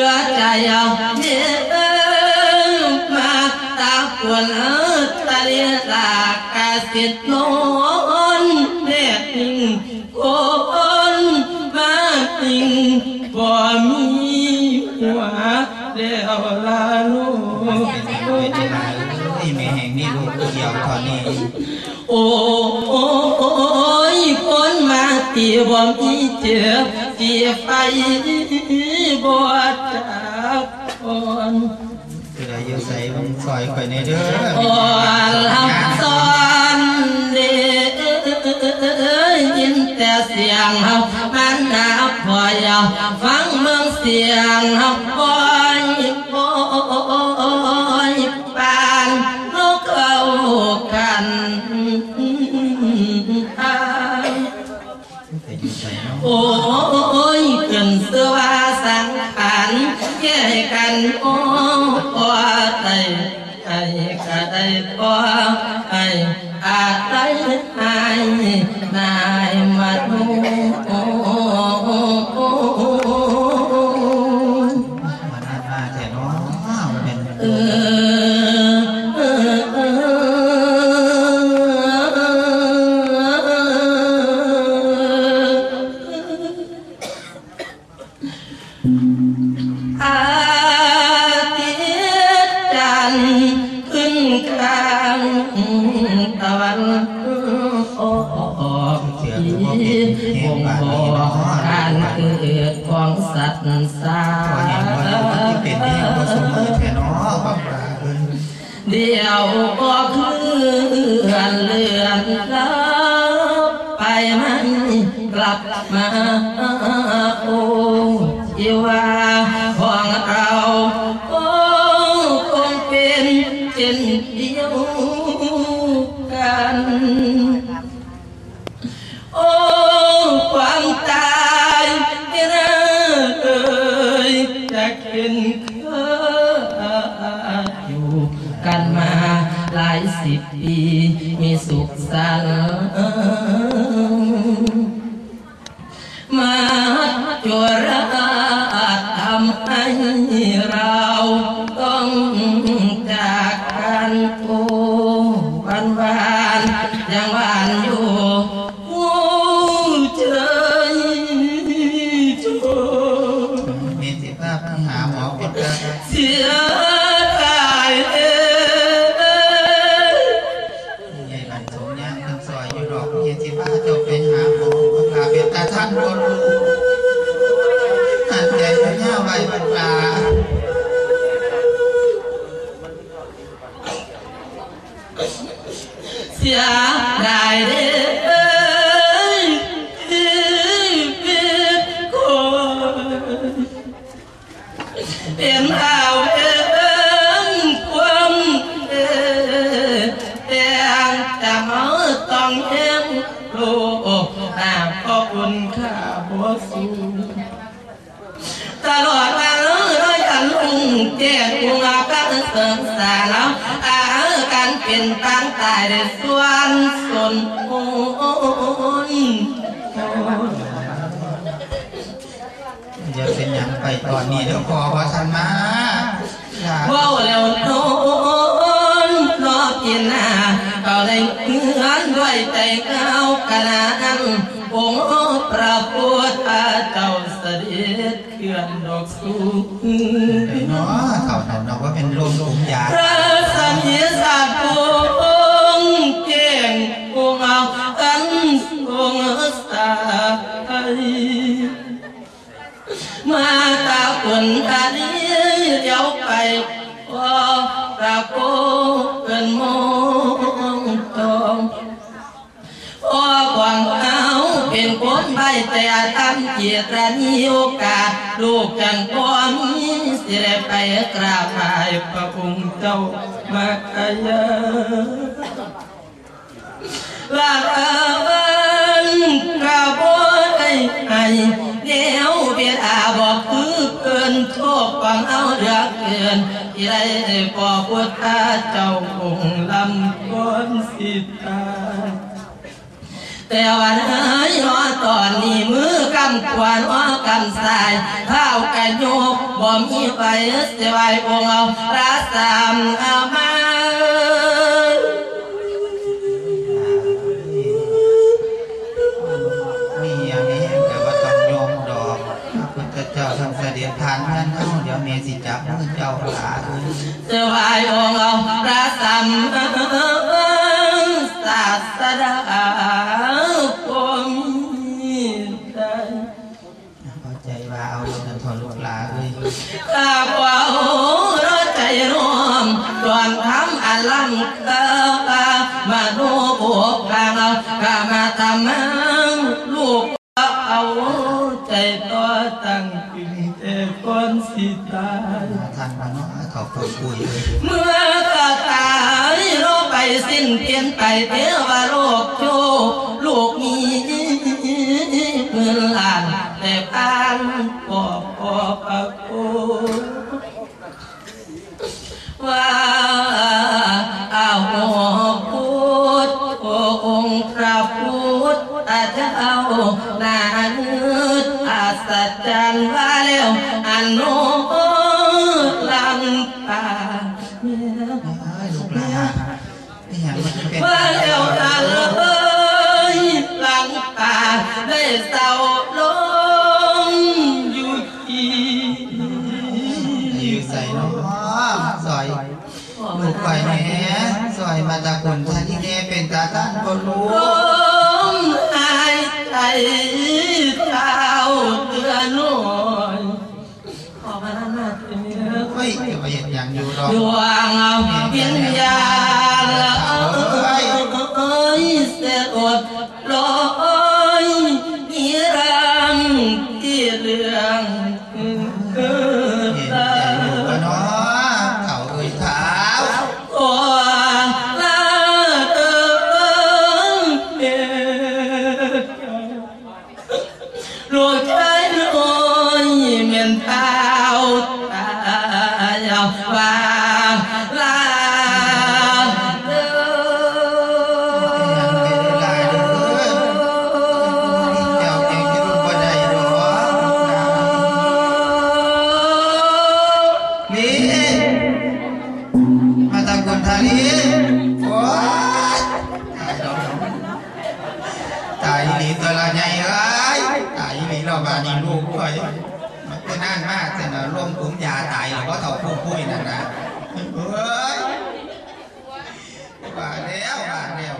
พื่อใจเอาเนื้อมาตาควนตาเลียลากาสิทธิ์โนนเด็ดนิ่งคนมาติงบ่มีหัวแล้วลาลูกนี่แม่แห่งนี่ลูกเกี่ยวตอนนี้โอ้ยคนมาตีบ่มีเจ็บตีไฟ บ่จับคนคืออะไรอยู่ใส่บังซอยข่อยในเด้อโอ้ลำซ้อนเด้อยินแต่เสียงเฮามันนับพอยาฟังเมืองเสียงเฮาปล่อยปล่อยปานนกเอากันแต่อยู่ใส่เนาะโอ้ยเกินเสื้อว่าสังขารแย่ กันโอ้พอไตไอ้กะไเกิดของสัตว์สาวแห่งบ่อยู่ที่เป็นแห่งบ่สมมือแต่เนาะบังบาเอ้ยเดียวก็คือเลือนแล้วไปมันกลับมาโอ้ยว่า สิบปี มีสุขสันต อยู่ดอกมีสิภาพเจ้าเป็นหาหมอพาเป็นตาท่านบ่รู้หันใจพระย่าไว้บัดลาเสียดายเด้ โลกหาพ่อคุณข้าบ่สูงตลอดมาเลยเราอย่าลุงแจ้งกุงอาการเสริมสาแล้วอาการเป็นตั้งตายในส่วนสนโอนอย่าเป็นหยังไปตอนนี้เดี๋ยวพอว่าทันมาอย่าว่าแล้วโน้นรอกินหน้า ได้เงินด้วยใจเก้าวขนานั้นองค์พระพุทธเจ้าเสด็จเคลื่อนดอกสูไอ้เนาะเท่านั้นเนาะว่าเป็นลมลุมยาพระสัมยสัตว์องค์เก่งองค์เอาอันองค์สายมาตาคน เป็นใบแต่ทำเกียรตินิโอกาส ลูกจังก้อมีสิได้ไปกราบไหว้พระองค์เจ้ามาขยาลาวันกระบอยให้เดี๋ยวเบียดอาบอกคือเกินโชคฟังเอาเรือเกินที่ได้พอพุทธเจ้าองค์ลำก้นสิตาแต่วันเอ้ย ตอนนี้มือกำควานอ้อกำสายเท้ากันโยกบ่มีไฟเสียองเอารักสามอามามีอย่างนี้แต่ว่าต้องยมดอกพระพุทธเจ้าทำเสด็จผ่านเงินเฮาเดี๋ยวเมสิจับมือเจ้าหลาเอ้ยเสียองเอารักสามศาสดา ลาเอ้ยข้าพว่าโรใจร่วมดวงทำอล้ำเก้ามาดูบวกกลางเอาข้ามาทำมังลูกเอาใจตัวตั้งขึ้นแต่คนสิตายท่านพระเนาะเขาพูดคุยเลยเมื่อก็ตายโลกไปสิ้นเปลี่ยนไปเทวโลกโชคลูกมีเงินล้าน แต่ปานปอบปอบปะโกว่าเอาพุทธโอองค์พระพุทธเจ้านานืดอัศจรรย์ว่าแล้วอนโนลังตาเนี่ยเลูกหลานี่อย่างมันเป็นว่าแล้วอันเอ้ยลังตาได้เศร้าลง ซอยมาตาคุณท่านที่แน่เป็นตาท่านก็รู้ลมหายใจเท้าเตือนหน่อยขอมาหน้าเนื้อเฮ้ยจะมาเห็นอย่างอยู่หรอก ดวงเอาวิญญา ลูกายหนีเราบานีลูกด้วยมันก็น่านมากแต่นะร่วมกลุ่มยาตายแล้วก็เท่าพุ่งพุ่ยนั่นนะเฮ้ยบาดแล้วบาดแล้ว